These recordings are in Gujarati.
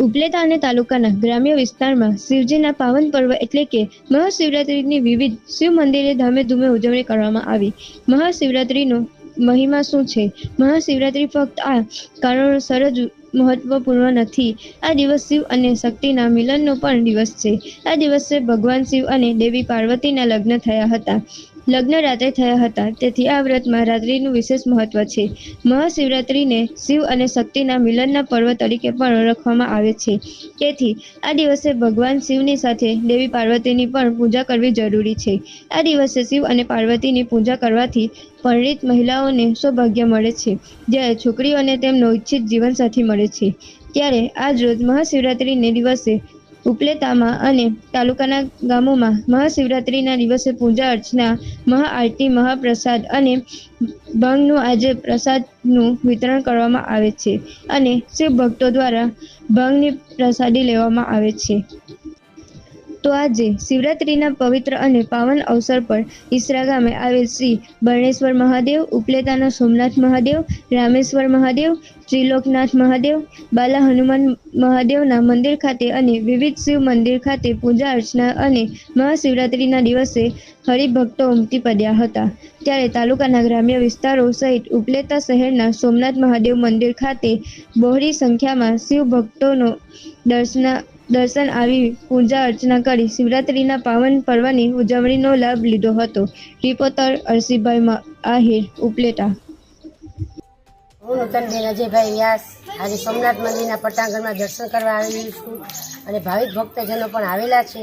ઉપલેટા અને તાલુકાના ગ્રામ્ય વિસ્તારમાં શિવજીના પાવન પર્વ એટલે કે મહાશિવરાત્રિની વિવિધ શિવ મંદિરે ધામે ધૂમે ઉજવણી કરવામાં આવી. મહાશિવરાત્રિનો મહિમા શું છે? મહાશિવરાત્રિ ફક્ત આ કારણોસર જ મહત્વપૂર્ણ નથી. આ દિવસ શિવ અને શક્તિના મિલનનો પણ દિવસ છે. આ દિવસે ભગવાન શિવ અને દેવી પાર્વતીના લગ્ન થયા હતા. લગ્ન રાત્રે થયા હતા. તેથી આ વ્રતમાં રાત્રિનું વિશેષ મહત્વ છે. મહાશિવરાત્રિને શિવ અને શક્તિના મિલનના પર્વ તરીકે પણ ઓળખવામાં આવે છે. તેથી આ દિવસે ભગવાન શિવની સાથે દેવી પાર્વતીની પણ પૂજા કરવી જરૂરી છે. આ દિવસે શિવ અને પાર્વતીની પૂજા કરવાથી પરિણિત મહિલાઓને સૌભાગ્ય મળે છે. જ્યારે છોકરીઓને તેમનો ઈચ્છિત જીવનસાથી મળે છે. ત્યારે આજ રોજ મહાશિવરાત્રિને દિવસે ઉપલેતામાં અને તાલુકાના ગામોમાં મહાશિવરાત્રિના દિવસે પૂજા અર્ચના મહાઆરતી મહાપ્રસાદ અને ભંગનું આજે પ્રસાદનું વિતરણ કરવામાં આવે છે અને શિવ ભક્તો દ્વારા ભંગની પ્રસાદી લેવામાં આવે છે. તો આજે શિવરાત્રિના પવિત્ર અને પાવન અવસર પર ઈસરા ગામે આવેલ શ્રી બરણેશ્વર મહાદેવ, ઉપલેતાના સોમનાથ મહાદેવ, રામેશ્વર મહાદેવ, ત્રિલોકનાથ મહાદેવ, બાલા હનુમાન મહાદેવના મંદિર ખાતે અને વિવિધ શિવ મંદિર ખાતે પૂજા અર્ચના અને મહાશિવરાત્રિના દિવસે હરિભક્તો ઉમટી પડ્યા હતા. ત્યારે તાલુકાના ગ્રામ્ય વિસ્તારો સહિત ઉપલેતા શહેરના સોમનાથ મહાદેવ મંદિર ખાતે બહોળી સંખ્યામાં શિવ ભક્તોનો દર્શન દર્શન આવી પૂજા અર્ચના કરી શિવરાત્રીના પાવન પર્વની ઉજવણીનો લાભ લીધો હતો. રિપોર્ટર અરસીભાઈ આહિર, ઉપલેટા. હું નૂતનબેન અજયભાઈ વ્યાસ. આજે સોમનાથ મંદિરના પટાંગણમાં દર્શન કરવા આવેલી છું અને ભાવિક ભક્તજનો પણ આવેલા છે.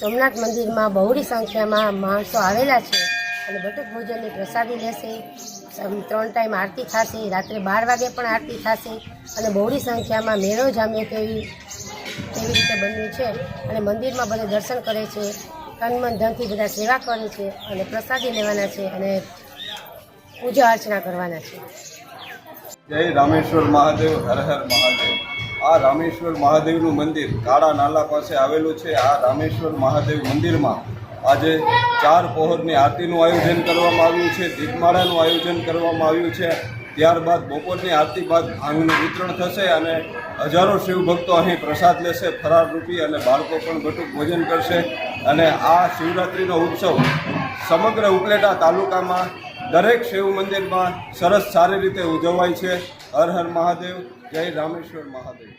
સોમનાથ મંદિરમાં બહોળી સંખ્યામાં માણસો આવેલા છે અને બટુક ભોજનની પ્રસાદી લેશે. ત્રણ ટાઈમ આરતી થશે, રાત્રે બાર વાગે પણ આરતી થશે અને બહોળી સંખ્યામાં મેળો જામે તેવી તેવી રીતે બન્યું છે અને મંદિરમાં બધા દર્શન કરે છે, તન મન ધનથી બધા સેવા કરે છે અને પ્રસાદી લેવાના છે અને પૂજા અર્ચના કરવાના છે. જય રામેશ્વર મહાદેવ, હર હર મહાદેવ. આ રામેશ્વર મહાદેવનું મંદિર કાળા નાલા પાસે આવેલું છે. આ રામેશ્વર મહાદેવ મંદિરમાં આજે ચાર પહોરની આરતીનું આયોજન કરવામાં આવ્યું છે, દીપમાળાનું આયોજન કરવામાં આવ્યું છે. ત્યારબાદ બપોરની આરતી બાદ ભાંગનું વિતરણ થશે અને હજારો શિવભક્તો અહીં પ્રસાદ લેશે, ફરાર રૂપી અને બાળકો પણ બટુક ભોજન કરશે. અને આ શિવરાત્રિનો ઉત્સવ સમગ્ર ઉપલેટા તાલુકામાં દરેક શિવ મંદિરમાં સરસ સારી રીતે ઉજવાય છે. હર હર મહાદેવ, જય રામેશ્વર મહાદેવ.